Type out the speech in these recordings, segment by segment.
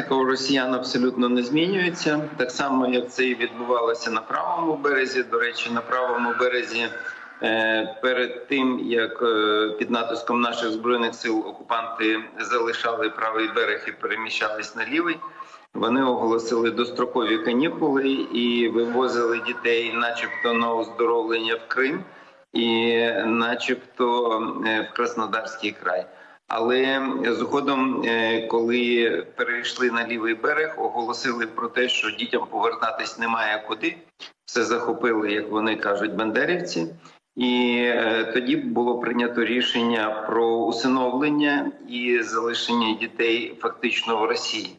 Тактика у росіян абсолютно не змінюється. Так само, як це і відбувалося на правому березі. До речі, на правому березі е, перед тим як е, під натиском наших збройних сил окупанти залишали правий берег і переміщались на лівий. Вони оголосили дострокові канікули і вивозили дітей, начебто, на оздоровлення в Крим і, начебто, е, в Краснодарський край. Але згодом, е, коли перейшли на лівий берег, оголосили про те, що дітям повертатись немає куди. Все захопили, як вони кажуть, бандерівці. І е, тоді було прийнято рішення про усиновлення і залишення дітей фактично в Росії.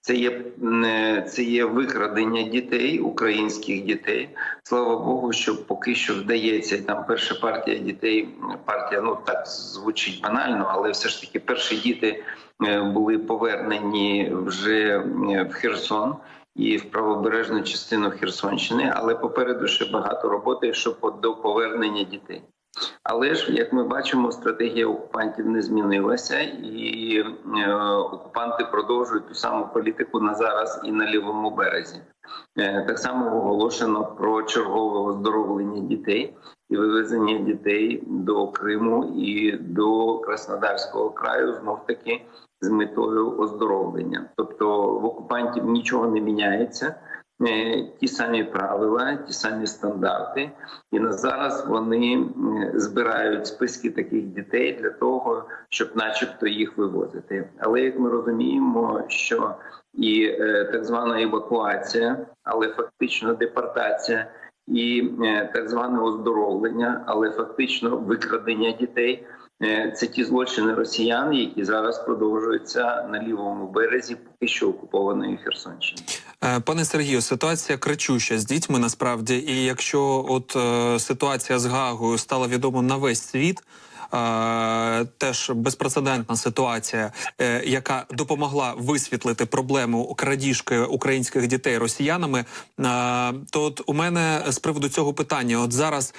Це є е, це є викрадення дітей, українських дітей. Слава Богу, що поки що вдається. Там перша партія дітей, партія ну так звучить банально, але все ж таки перші діти е, були повернені вже е, в Херсон і в правобережну частину Херсонщини. Але попереду ще багато роботи, щоб до повернення дітей. Але ж як ми бачимо, стратегія окупантів не змінилася, і е, окупанти продовжують ту саму політику на зараз і на лівому березі. Е, так само оголошено про чергове оздоровлення дітей і вивезення дітей до Криму і до Краснодарського краю знов таки з метою оздоровлення. Тобто в окупантів нічого не міняється. Е, ті самі правила, ті самі стандарти, і на зараз вони збирають списки таких дітей для того, щоб, начебто, їх вивозити. Але як ми розуміємо, що і е, так звана евакуація, але фактично депортація, і е, так зване оздоровлення, але фактично викрадення дітей. Це ті злочини росіян, які зараз продовжуються на лівому березі, поки що окупованої Херсонщини. Е, пане Сергію, ситуація кричуща з дітьми насправді, і якщо от е, ситуація з Гагою стала відома на весь світ. Е, теж безпрецедентна ситуація, е, яка допомогла висвітлити проблему крадіжки українських дітей росіянами. Е, то от у мене з приводу цього питання: от зараз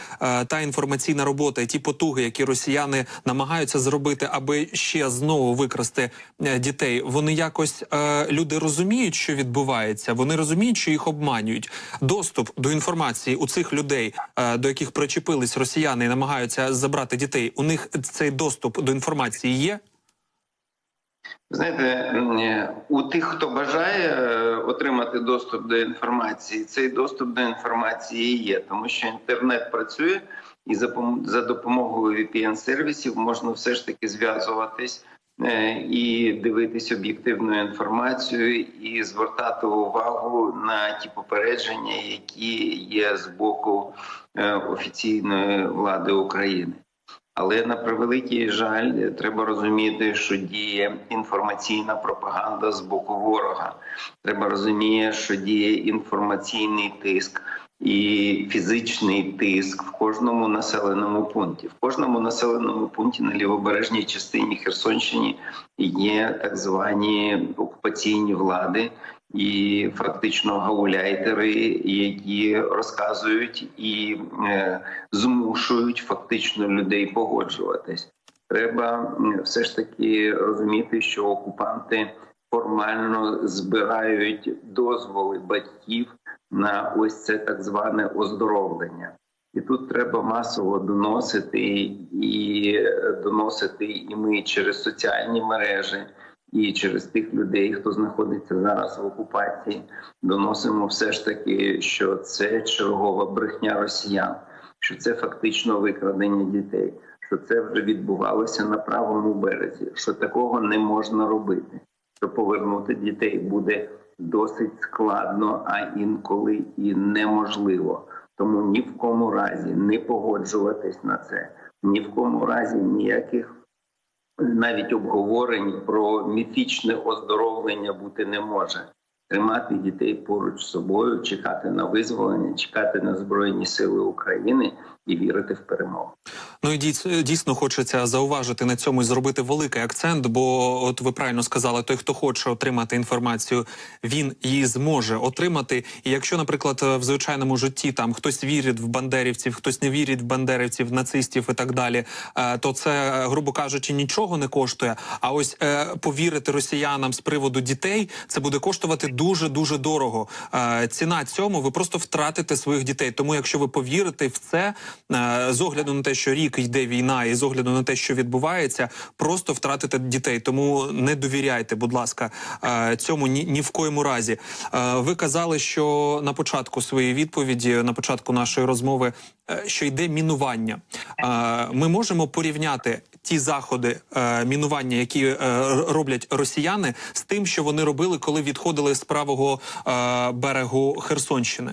та інформаційна робота, і ті потуги, які росіяни намагаються зробити, аби ще знову викрасти дітей, вони якось люди розуміють, що відбувається. Вони розуміють, що їх обманюють. Доступ до інформації у цих людей, до яких причепились росіяни, і намагаються забрати дітей. У них них цей доступ до інформації є? Знаєте, у тих, хто бажає е, отримати доступ до інформації, цей доступ до інформації є, тому що інтернет працює, і за допомогою vpn сервісів можна все ж таки зв'язуватись е, і дивитись об'єктивну інформацію, і звертати увагу на ті попередження, які є з боку е, офіційної влади України. Але на превеликий жаль, треба розуміти, що діє інформаційна пропаганда з боку ворога. Треба розуміти, що діє інформаційний тиск і фізичний тиск в кожному населеному пункті. В кожному населеному пункті на лівобережній частині Херсонщині є так звані окупаційні влади, і фактично гауляйтери, які розказують і е, змушують фактично людей погоджуватись. Треба все ж таки розуміти, що окупанти формально збирають дозволи батьків на ось це так зване оздоровлення. І тут треба масово доносити і доносити і ми через соціальні мережі і через тих людей, хто знаходиться зараз в окупації, доносимо все ж таки, що це чергова брехня росіян, що це фактично викрадення дітей, що це вже відбувалося на правому березі, що такого не можна робити. Що повернути дітей буде досить складно, а інколи і неможливо. Тому ні в кому разі не погоджуватись на це, ні в кому разі ніяких навіть обговорень про міфічне оздоровлення бути не може. Тримати дітей поруч з собою, чекати на визволення, чекати на збройні сили України і вірити в перемогу. Ну і дійс- дійсно хочеться зауважити на цьому і зробити великий акцент. Бо, от ви правильно сказали, той, хто хоче отримати інформацію, він її зможе отримати. І якщо, наприклад, в звичайному житті там хтось вірить в бандерівців, хтось не вірить в бандерівців, нацистів і так далі, е, то це, грубо кажучи, нічого не коштує. А ось е, повірити росіянам з приводу дітей, це буде коштувати дуже дуже дорого. Е, ціна цьому ви просто втратите своїх дітей. Тому, якщо ви повірите в це, е, з огляду на те, що рік йде війна, і з огляду на те, що відбувається, просто втратите дітей. Тому не довіряйте, будь ласка, е, цьому ні, ні в коєму разі. Ви казали, що на початку своєї відповіді, на початку нашої розмови, що йде мінування. Ми можемо порівняти ті заходи е, мінування, які е, роблять росіяни, з тим, що вони робили, коли відходили з правого е, берегу Херсонщини.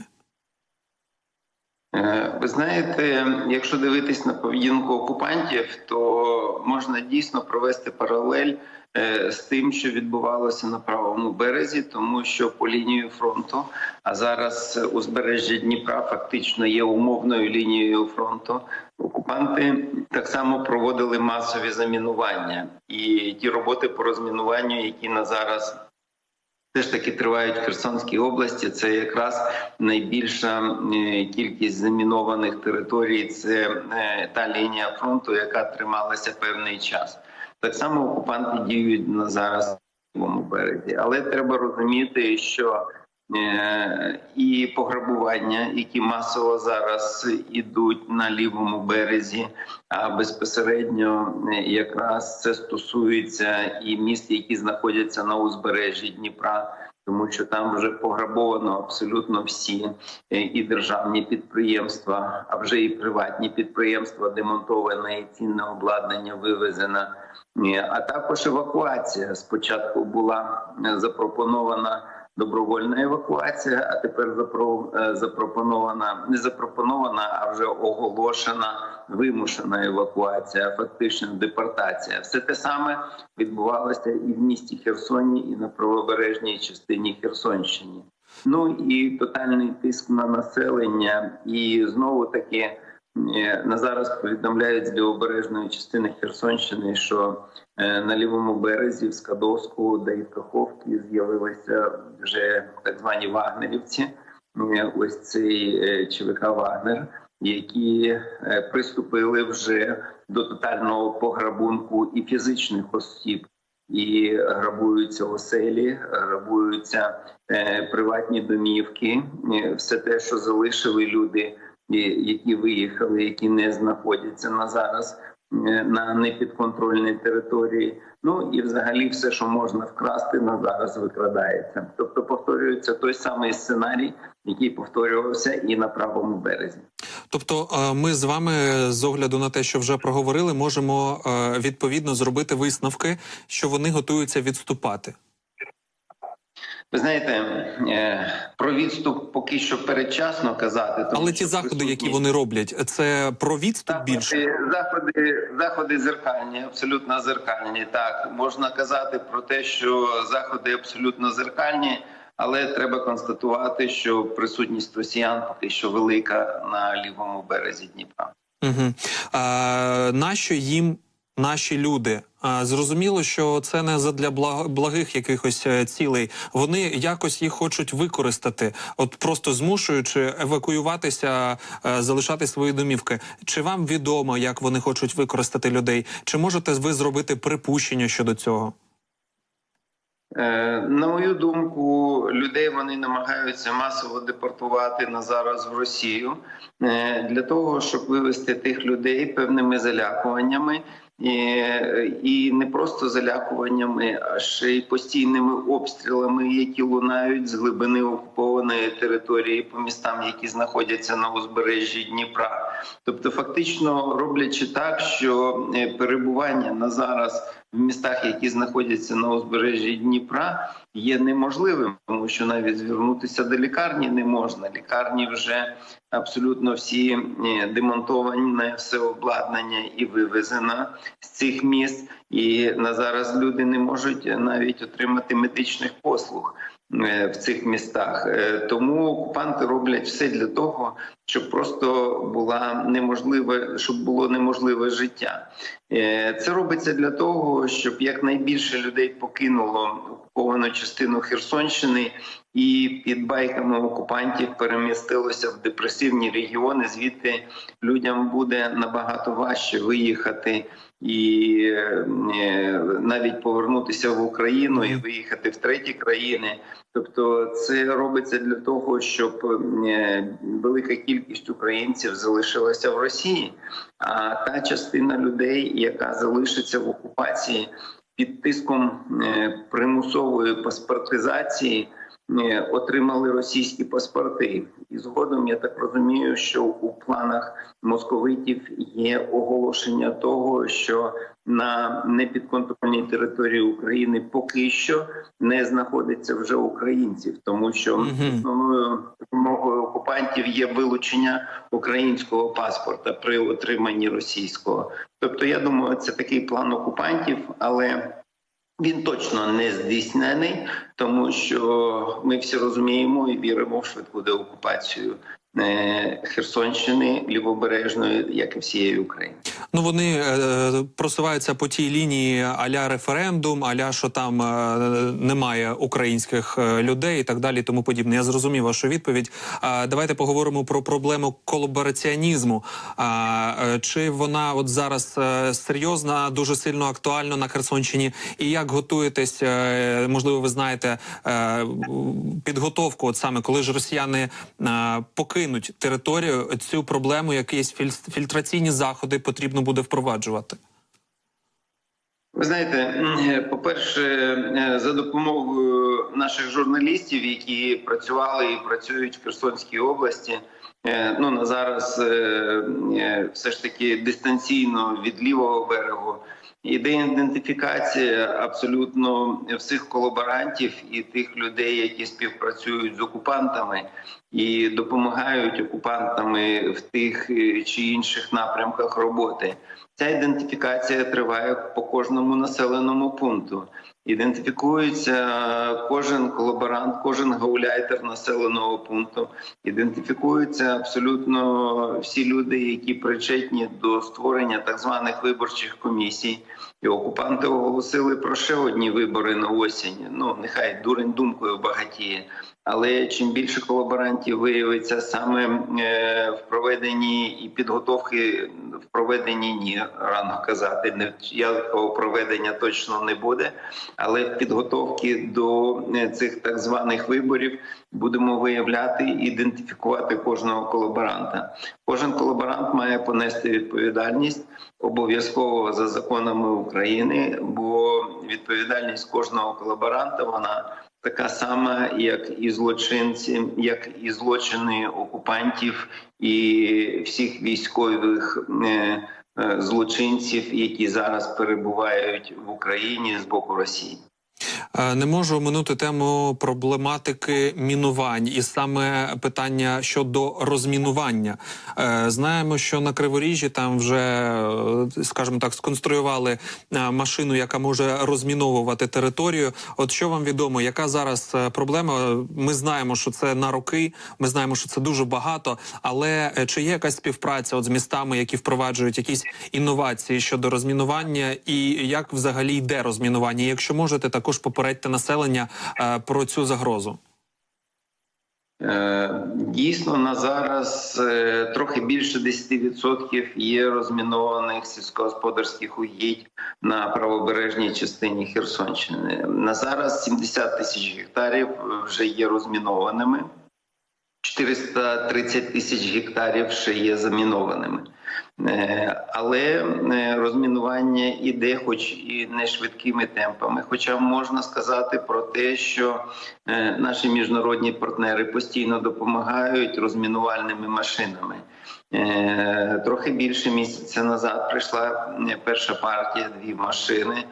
Е, Ви знаєте, якщо дивитись на поведінку окупантів, то можна дійсно провести паралель е, з тим, що відбувалося на правому березі, тому що по лінію фронту, а зараз узбережжя Дніпра фактично є умовною лінією фронту. Окупанти так само проводили масові замінування, і ті роботи по розмінуванню, які на зараз все ж таки тривають в Херсонській області. Це якраз найбільша е, кількість замінованих територій. Це е, та лінія фронту, яка трималася певний час. Так само окупанти діють на зараз березі, але треба розуміти, що і пограбування, які масово зараз ідуть на лівому березі, а безпосередньо е, якраз це стосується і міст, які знаходяться на узбережжі Дніпра, тому що там вже пограбовано абсолютно всі е, і державні підприємства, а вже і приватні підприємства, демонтоване і цінне обладнання вивезено. Е, А також евакуація спочатку була е, запропонована добровольна евакуація, а тепер е, запропонована не запропонована, а вже оголошена вимушена евакуація, фактично депортація. Все те саме відбувалося і в місті Херсоні, і на правобережній частині Херсонщини. Ну і тотальний тиск на населення, і знову таки. На зараз повідомляють з лівобережної частини Херсонщини, що е, на лівому березі в Скадовську, де і в Каховці з'явилися вже так звані вагнерівці. Е, Ось цей е, ЧВК Вагнер, які приступили вже до тотального пограбунку і фізичних осіб, і грабуються оселі, грабуються приватні домівки, все те, що залишили люди, які виїхали, які не знаходяться на зараз е, на непідконтрольній території. Ну і взагалі все, що можна вкрасти, на зараз викрадається. Тобто повторюється той самий сценарій, який повторювався і на правому березі. Тобто, е, ми з вами з огляду на те, що вже проговорили, можемо е, відповідно зробити висновки, що вони готуються відступати. Ви знаєте, е, про відступ поки що передчасно казати, тому Але ті заходи, які вони роблять, це про відступ більше. Заходи, заходи, заходи зеркальні, абсолютно зеркальні. Так можна казати про те, що заходи абсолютно зеркальні, але треба констатувати, що присутність росіян поки що велика на лівому березі Дніпра. Угу. А, нащо їм наші люди? Зрозуміло, що це не задля благ- благих якихось е, цілей. Вони якось їх хочуть використати, от просто змушуючи евакуюватися, е, залишати свої домівки. Чи вам відомо, як вони хочуть використати людей? Чи можете ви зробити припущення щодо цього? Е, На мою думку, людей вони намагаються масово депортувати на зараз в Росію для того, щоб вивести тих людей певними залякуваннями. І, і не просто залякуваннями, а ще й постійними обстрілами, які лунають з глибини окупованої території по містам, які знаходяться на узбережжі Дніпра. Тобто, фактично роблячи так, що е, перебування на зараз в містах, які знаходяться на узбережжі Дніпра, є неможливим, тому що навіть звернутися до лікарні не можна. Лікарні вже абсолютно всі е, демонтовані, все обладнання і вивезено з цих міст. І на зараз люди не можуть навіть отримати медичних послуг. Е, в цих містах. Е, Тому окупанти роблять все для того, щоб просто була неможливе, щоб було неможливе життя. Е, Це робиться для того, щоб якнайбільше людей покинуло окуповану частину Херсонщини і під байками окупантів перемістилося в депресивні регіони. Звідти людям буде набагато важче виїхати і е, навіть повернутися в Україну і виїхати в треті країни. Тобто, це робиться для того, щоб е, велика кількість українців залишилася в Росії. А та частина людей, яка залишиться в окупації під тиском е, примусової паспортизації, отримали російські паспорти. І згодом я так розумію, що у планах московитів є оголошення того, що на непідконтрольній території України поки що не знаходиться вже українців, тому що основною вимогою окупантів є вилучення українського паспорта при отриманні російського. Тобто, я думаю, це такий план окупантів, але він точно не здійснений, тому що ми всі розуміємо і віримо в швидку деокупацію Херсонщини лівобережної, як і всієї України. Ну вони е, просуваються по тій лінії аля референдум, аля що там е, немає українських е, людей і так далі, тому подібне. Я зрозумів вашу відповідь. Давайте поговоримо про проблему колабораціонізму. Е, чи вона от зараз е, серйозна, дуже сильно актуальна на Херсонщині? І як готуєтесь? е, можливо, ви знаєте е, підготовку, от саме коли ж росіяни е, покинуть територію, цю проблему, якісь філь- фільтраційні заходи потрібно буде впроваджувати. Ви знаєте, по-перше, е, за допомогою наших журналістів, які працювали і працюють в Херсонській області, е, ну на зараз е, все ж таки дистанційно від лівого берегу. Іде ідентифікація абсолютно всіх колаборантів і тих людей, які співпрацюють з окупантами і допомагають окупантами в тих е, чи інших напрямках роботи. Ця ідентифікація триває по кожному населеному пункту. Ідентифікується кожен колаборант, кожен гауляйтер населеного пункту. Ідентифікуються абсолютно всі люди, які причетні до створення так званих виборчих комісій. І окупанти оголосили про ще одні вибори на осінь. Ну нехай дурень думкою багатіє. Але чим більше колаборантів виявиться саме е, в проведенні і підготовки в проведенні ні, рано казати, не якого проведення точно не буде. Але в підготовці до е, цих так званих виборів будемо виявляти і ідентифікувати кожного колаборанта. Кожен колаборант має понести відповідальність обов'язково за законами України, бо відповідальність кожного колаборанта вона така сама, як і злочинці, як і злочини окупантів і всіх військових е, е, злочинців, які зараз перебувають в Україні з боку Росії. Е, Не можу оминути тему проблематики мінувань, і саме питання щодо розмінування. Е, Знаємо, що на Криворіжжі там вже, е, скажімо так, сконструювали машину, яка може розміновувати територію. От що вам відомо, яка зараз проблема? Ми знаємо, що це на роки. Ми знаємо, що це дуже багато. Але чи є якась співпраця от з містами, які впроваджують якісь інновації щодо розмінування, і як взагалі йде розмінування? Якщо можете, також попередьте населення е, про цю загрозу. Е, Дійсно, на зараз е, трохи більше 10% є розмінованих сільськогосподарських угідь на правобережній частині Херсонщини. На зараз 70 тисяч гектарів вже є розмінованими, 430 тисяч гектарів ще є замінованими. Е, Але е, розмінування іде, хоч і не швидкими темпами. Хоча можна сказати про те, що е, наші міжнародні партнери постійно допомагають розмінувальними машинами. Трохи більше місяця назад прийшла перша партія, дві машини.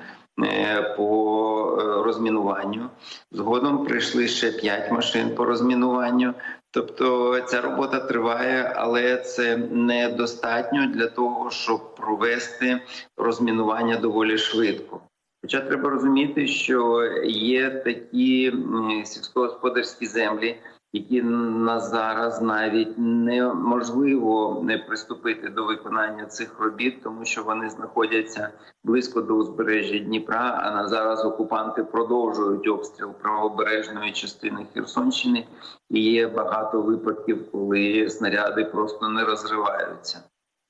По розмінуванню згодом прийшли ще п'ять машин по розмінуванню. Тобто ця робота триває, але це недостатньо для того, щоб провести розмінування доволі швидко. Хоча треба розуміти, що є такі сільськогосподарські землі, які на зараз навіть неможливо не приступити до виконання цих робіт, тому що вони знаходяться близько до узбережжя Дніпра. А на зараз окупанти продовжують обстріл правобережної частини Херсонщини, і є багато випадків, коли снаряди просто не розриваються.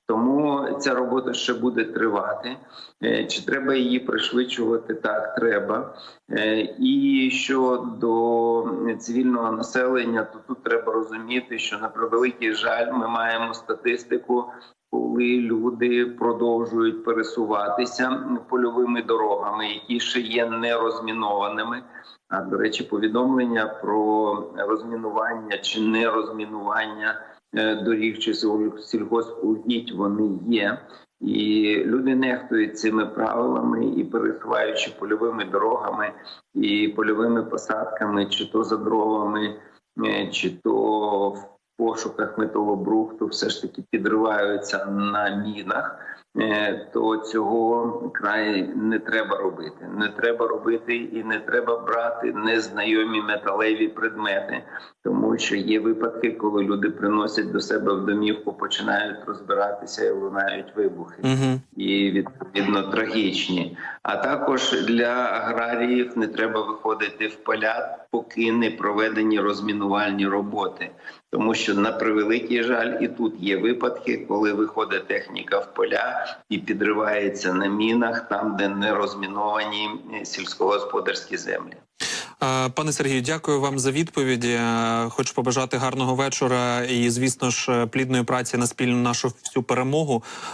Тому ця робота ще буде тривати. Е, Чи треба її пришвидшувати? Так, треба. Е, І щодо цивільного населення, то тут треба розуміти, що на превеликий жаль, ми маємо статистику, коли люди продовжують пересуватися польовими дорогами, які ще є нерозмінованими. А до речі, повідомлення про розмінування чи нерозмінування доріг чи сіль- сільгоспугідь вони є. І люди нехтують цими правилами і пересуваючи польовими дорогами і польовими посадками, чи то за дровами, е, чи то в пошуках металобрухту, все ж таки підриваються на мінах. е, То цього край не треба робити. Не треба робити і не треба брати незнайомі металеві предмети, тому що є випадки, коли люди приносять до себе в домівку, починають розбиратися і лунають вибухи Угу. і відповідно трагічні. А також для аграріїв не треба виходити в поля, поки не проведені розмінувальні роботи. Тому що на превеликий жаль, і тут є випадки, коли виходить техніка в поля і підривається на мінах, там де не розміновані е, сільськогосподарські землі. Е, Пане Сергію, дякую вам за відповіді. Е, Хочу побажати гарного вечора і, звісно ж, плідної праці на спільну нашу всю перемогу.